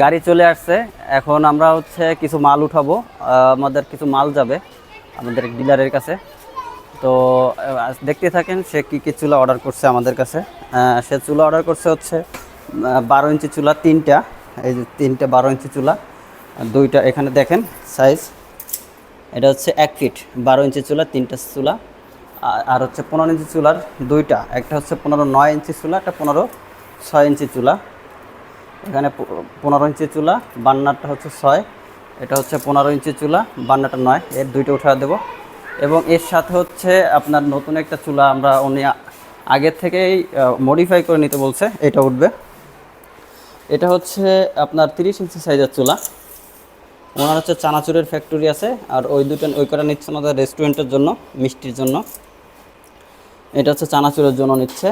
গাড়ি চলে আসছে। এখন আমরা হচ্ছে কিছু মাল উঠাবো। আমাদের কিছু মাল যাবে আমাদের ডিলারের কাছে। তো দেখতে থাকেন সে কী কী চুলা অর্ডার করছে আমাদের কাছে। সে চুলা অর্ডার করছে হচ্ছে বারো ইঞ্চি চুলা তিনটা। এই যে তিনটা বারো ইঞ্চি চুলা, দুইটা এখানে দেখেন সাইজ এটা হচ্ছে এক ফিট বারো ইঞ্চি চুলা, তিনটা চুলা। আর হচ্ছে পনেরো ইঞ্চি চুলার দুইটা। একটা হচ্ছে পনেরো নয় ইঞ্চি চুলা, একটা পনেরো ছয় ইঞ্চি চুলা। এখানে পনেরো ইঞ্চি চুলা, বান্নারটা হচ্ছে ছয়। এটা হচ্ছে পনেরো ইঞ্চি চুলা বান্নাটা নয়, এর দুইটা উঠা দেবো। এবং এর সাথে হচ্ছে আপনার নতুন একটা চুলা আমরা উনি আগের থেকেই মডিফাই করে নিতে বলছে, এটা উঠবে। এটা হচ্ছে আপনার তিরিশ ইঞ্চি সাইজের চুলা। ওনার হচ্ছে চানাচুরের ফ্যাক্টরি আছে, আর ওই দুটো, ওই কটা নিচ্ছে আমাদের রেস্টুরেন্টের জন্য, মিষ্টির জন্য। এটা হচ্ছে চানাচুরের জন্য নিচ্ছে।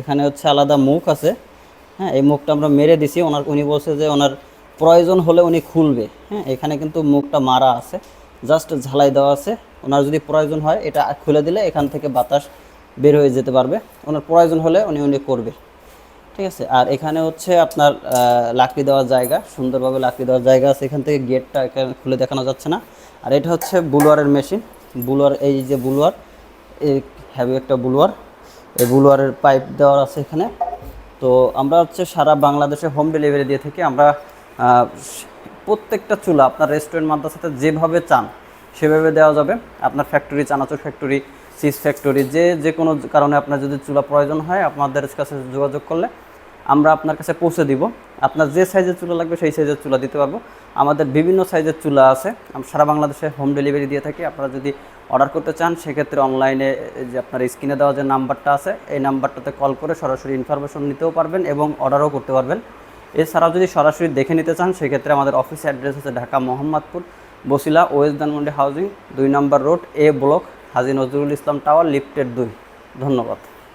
এখানে হচ্ছে আলাদা মুখ আছে। হ্যাঁ এই মুখটা আমরা মেরে দিছি। ওনার উনি বলছে যে ওনার প্রয়োজন হলে উনি খুলবে। হ্যাঁ এখানে কিন্তু মুখটা মারা আছে। জাস্ট ঝালাই দেওয়া আছে। ওনার যদি প্রয়োজন হয়, এটা খুলে দিলে এখান থেকে বাতাস বের হয়ে যেতে পারবে। ওনার প্রয়োজন হলে উনি উনি করবে। ঠিক আছে? আর এখানে হচ্ছে আপনার লাকড়ি দেওয়ার জায়গা। সুন্দরভাবে লাকড়ি দেওয়ার জায়গা আছে। এখান থেকে গেটটা এখানে খুলে দেখানো যাচ্ছে না। আর এটা হচ্ছে বুলোয়ারের মেশিন। বুলোয়ার এই যে বুলোয়ার এই হ্যাভি একটা বুলোয়ার এই বুলোয়ারের পাইপ দেওয়ার আছে এখানে। তো আমরা হচ্ছে সারা বাংলাদেশে হোম ডেলিভারি দিয়ে থেকে। আমরা প্রত্যেকটা চুলা আপনার রেস্টুরেন্ট মাদ্রাসাতে যেভাবে চান, সেভাবে দেওয়া যাবে। আপনার ফ্যাক্টরি চানাচুর ফ্যাক্টরি চিজ ফ্যাক্টরি যে যে কোনো কারণে আপনার যদি চুলা প্রয়োজন হয়, আপনাদের কাছে যোগাযোগ করলে আমরা আপনার কাছে পৌঁছে দিব। আপনার যে সাইজের চুলা লাগবে সেই সাইজের চুলা দিতে পারব। আমাদের বিভিন্ন সাইজের চুলা আছে। সারা বাংলাদেশে হোম ডেলিভারি দিয়ে থাকি। আপনারা যদি অর্ডার করতে চান, সেক্ষেত্রে অনলাইনে যে আপনার স্ক্রিনে দেওয়া যে নাম্বারটা আছে, এই নাম্বারটাতে কল করে সরাসরি ইনফরমেশন নিতেও পারবেন এবং অর্ডারও করতে পারবেন। এছাড়াও যদি সরাসরি দেখে নিতে চান, সেক্ষেত্রে আমাদের অফিস অ্যাড্রেস হচ্ছে ঢাকা মোহাম্মদপুর, বসিলা, ওয়েস্ট ধানমন্ডি হাউজিং দুই number road A block Haji Nazrul Islam tower লিফটের দুই। ধন্যবাদ।